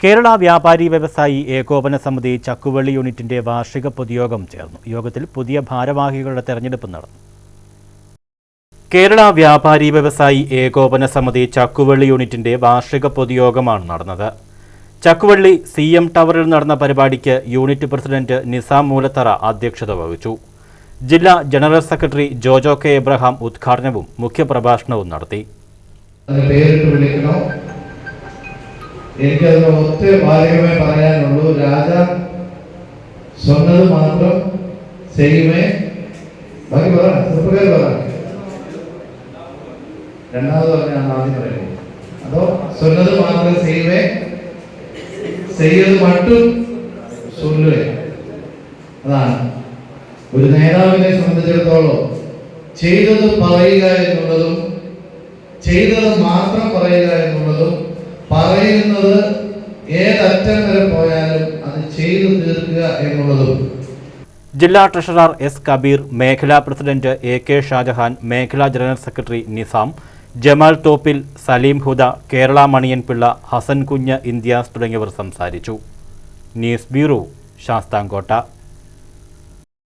കേരള വ്യാപാരി വ്യവസായി ഏകോപന സമിതി ചക്കുവള്ളി യൂണിറ്റിന്റെ വാർഷിക പൊതുയോഗം ചേർന്നു. യോഗത്തിൽ പുതിയ ഭാരവാഹികളുടെ തെരഞ്ഞെടുപ്പ് നടന്നു. കേരള വ്യാപാരി വ്യവസായി ഏകോപന സമിതി ചക്കുവള്ളി യൂണിറ്റിന്റെ വാർഷിക പൊതുയോഗമാണ് നടന്നത്. ചക്കുവള്ളി സി എം ടവറിൽ നടന്ന പരിപാടിക്ക് യൂണിറ്റ് പ്രസിഡന്റ് നിസാം മൂലത്തറ അധ്യക്ഷത വഹിച്ചു. ജില്ലാ general secretary Jojo K Abraham ഉദ്ഘാടനവും മുഖ്യപ്രഭാഷണവും നടത്തി. എനിക്കതിന് ഒത്തിരി വാചകമേ പറയാനുള്ളൂ. രാജ സ്വന്നത് മാത്രം ചെയ്യുമേ. ബാക്കി പറ ചെറുപ്പക്കാർ പറ. രണ്ടാമത് പറഞ്ഞാൽ ആദ്യം പറയുന്നത് അതോ സ്വന്നത് മാത്രം ചെയ്യുമേ? ചെയ്യത് മട്ടും ചൊല്ലുവേ. അതാണ്. ഒരു നേതാവിനെ സംബന്ധിച്ചിടത്തോളം ചെയ്തത് പറയുക എന്നുള്ളതും ചെയ്തത് മാത്രം പറയുക എന്നുള്ളതും പറയുന്നത് ഏതറ്റം വരെ പോയാലും അത് ചെയ്തു തീർക്കുക എന്നുള്ളതും. ജില്ലാ ട്രഷറർ എസ് കബീർ മേഖലാ പ്രസിഡന്റ് എ കെ ഷാജഹാൻ മേഖലാ general secretary Nizam Jamal Thoppil Saleem Huda Kerala Maniyan Pillai Hassan Kunju India's തുടങ്ങിയവർ സംസാരിച്ചു. News bureau Sasthamkotta.